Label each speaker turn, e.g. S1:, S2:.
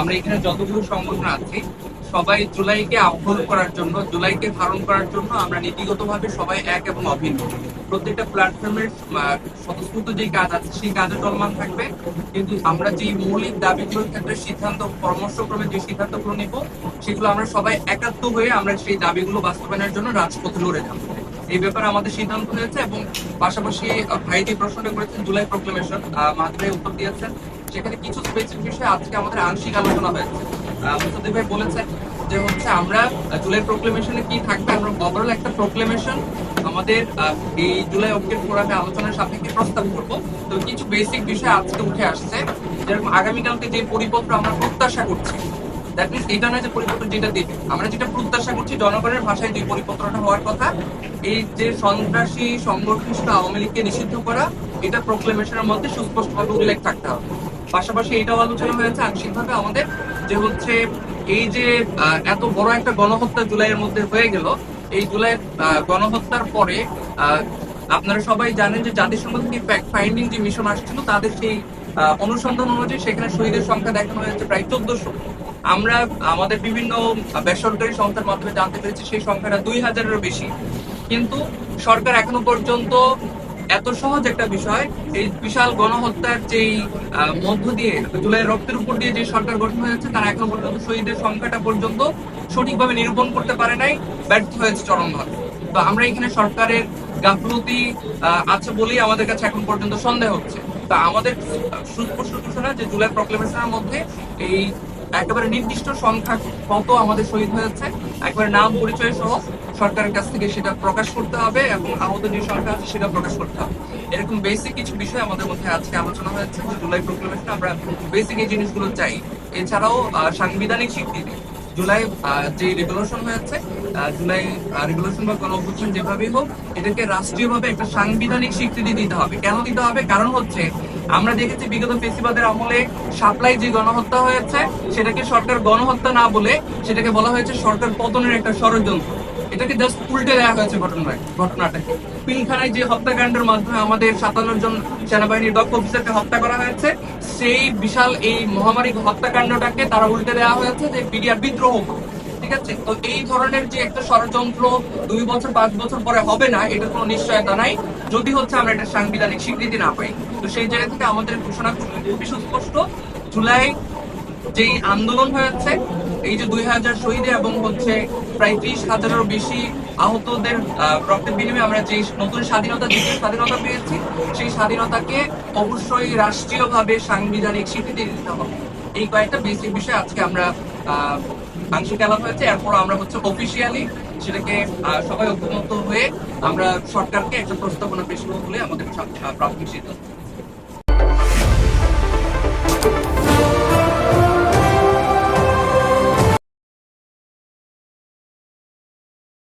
S1: আমরা এখানে যতগুলো সংগঠন আছি, সবাই জুলাইকে আহ্বান করার জন্য, জুলাইকে ধারণ করার জন্য আমরা নীতিগতভাবে সবাই এক এবং অভিন্ন। প্রত্যেকটা প্ল্যাটফর্মের স্বতঃস্ফূর্ত যে কাজ আছে, সেই কাজে চলমান থাকবে। কিন্তু আমরা যে মৌলিক দাবিগুলোর ক্ষেত্রে সিদ্ধান্ত, পরামর্শক্রমে যে সিদ্ধান্তগুলো নিব, সেগুলো আমরা সবাই একাত্ম হয়ে আমরা সেই দাবিগুলো বাস্তবায়নের জন্য রাজপথে লড়ে যাব। এই ব্যাপারে আমাদের সিদ্ধান্ত হয়েছে এবং পাশাপাশি ভাইটি ভাই প্রশ্নটা করেছেন, জুলাই প্রক্লেমেশন মাত্রায় উত্তর দিয়েছেন। সেখানে কিছু স্পেসিফিক বিষয়ে আজকে আমাদের আংশিক আলোচনা হয়েছে। মুসুদ্দিন ভাই বলেছেন যে হচ্ছে আমরা জুলাই প্রক্লেমেশনে কি থাকবে? আমরা ওভারঅল একটা প্রক্লেমেশন আমাদের এই জুলাই অবজেক্ট ফোরামে আলোচনার সাপেক্ষে প্রস্তাব করব। তো কিছু বেসিক বিষয় আজকে উঠে আসছে। যেরকম আগামীকালকে যে পরিপত্র আমরা প্রত্যাশা করছি দ্যাট মিনস এটা নয় যে পরিপত্র যেটা দেবে। আমরা যেটা প্রত্যাশা করছি, জনগণের ভাষায় যে পরিপত্রটা হওয়ার কথা, এই যে সন্ত্রাসী সংগঠিত আওয়ামী লীগকে নিষিদ্ধ করা, এটা প্রোক্লেমেশনের মধ্যে সুস্পষ্টভাবে উল্লেখ থাকতে হবে। পাশাপাশি এটাও আলোচনা হয়েছে আংশিকভাবে আমাদের যে হচ্ছে এই যে এত বড় একটা গণহত্যা জুলাইয়ের মধ্যে হয়ে গেল, এই জুলাই গণহত্যার পরে আপনারা সবাই জানেন যে জাতিসংঘ থেকে ফ্যাক্ট ফাইন্ডিং যে মিশন আসছিল, তাদের সেই অনুসন্ধান অনুযায়ী সেখানে শহীদের সংখ্যা দেখানো হয়েছে প্রায় চোদ্দশো। আমরা আমাদের বিভিন্ন বেসরকারি সংস্থার মাধ্যমে জানতে পেরেছি সেই সংখ্যাটা দুই হাজারেরও বেশি। কিন্তু সরকার এখনও পর্যন্ত এত সহজ একটা বিষয়, এই বিশাল গণহত্যার যেই মধ্য দিয়ে, জুলাই রক্তের উপর দিয়ে যে সরকার গঠন হয়েছে তারা এখনও পর্যন্ত শহীদের সংখ্যাটা পর্যন্ত সঠিকভাবে নিরূপণ করতে পারে নাই, ব্যর্থ হয়েছে চরমভাবে। তো আমরা এখানে সরকারের গাফলতি আছে বলেই আমাদের কাছে এখন পর্যন্ত সন্দেহ হচ্ছে। তা আমাদের সুস্পষ্ট ঘোষণা যে জুলাই প্রক্লেমেশনের মধ্যে এই একেবারে নির্দিষ্ট সংখ্যা কত আমাদের শহীদ হয়েছে, একবারে নাম, পরিচয় সহ সরকারের কাছ থেকে সেটা প্রকাশ করতে হবে এবং আহত যে সংখ্যা আছে, সেটা প্রকাশ করতে হবে। এরকম বেসিক কিছু বিষয় আমাদের মধ্যে আজকে আলোচনা হয়েছে জুলাই প্রক্লেমেশন আমরা বেসিক এই জিনিসগুলো চাই। এছাড়াও সাংবিধানিক স্বীকৃতি। জুলাই যে রেগুলেশন হয়েছে জুলাই রেগুলেশন বা গণ অভ্যুত্থান যেভাবেই হোক, এটাকে রাষ্ট্রীয়ভাবে একটা সাংবিধানিক স্বীকৃতি দিতে হবে। কেন দিতে হবে? কারণ হচ্ছে, আমরা দেখেছি বিগত ফেসিবাদের আমলে সাপ্লাই যে গণহত্যা হয়েছে, সেটাকে সরকার গণহত্যা না বলে, সেটাকে বলা হয়েছে সরকার পতনের একটা ষড়যন্ত্র। এটাকে জাস্ট উল্টে দেওয়া হয়েছে ঘটনায় ঘটনাটাকে পিলখানায় যে হত্যাকাণ্ডের মাধ্যমে আমাদের সাতান্ন জন সেনাবাহিনীর দক্ষ অফিসারকে হত্যা করা হয়েছে, সেই বিশাল এই মহামারী হত্যাকাণ্ডটাকে তারা উল্টে দেওয়া হয়েছে যে বিডিআর বিদ্রোহ ঠিক আছে? তো এই ধরনের যে একটা ষড়যন্ত্র দুই বছর, পাঁচ বছর পরে হবে না, এটা কোনো নিশ্চয়তা নাই। যদি হচ্ছে আমরা একটা সাংবিধানিক স্বীকৃতি না পাই। তো সেই জায়গা থেকে আমাদের ঘোষণা খুবই সুস্পষ্ট। জুলাই যেই আন্দোলন হয়েছে এই যে দুই হাজার শহীদ এবং হচ্ছে প্রায় ত্রিশ হাজারেরও বেশি আহতদের রক্তের বিনিময়ে আমরা যে নতুন স্বাধীনতা দেশের স্বাধীনতা পেয়েছি, সেই স্বাধীনতাকে অবশ্যই রাষ্ট্রীয়ভাবে সাংবিধানিক স্বীকৃতি দিতে হবে। এই কয়েকটা বেসিক বিষয় আজকে আমরা আংশিক আলাপ হয়েছে। এরপর আমরা হচ্ছে অফিসিয়ালি সেটাকে সবাই ঐক্যমত হয়ে আমরা সরকারকে একটা প্রস্তাবনা পেশ করব বলে আমাদের প্রাথমিক সিদ্ধান্ত।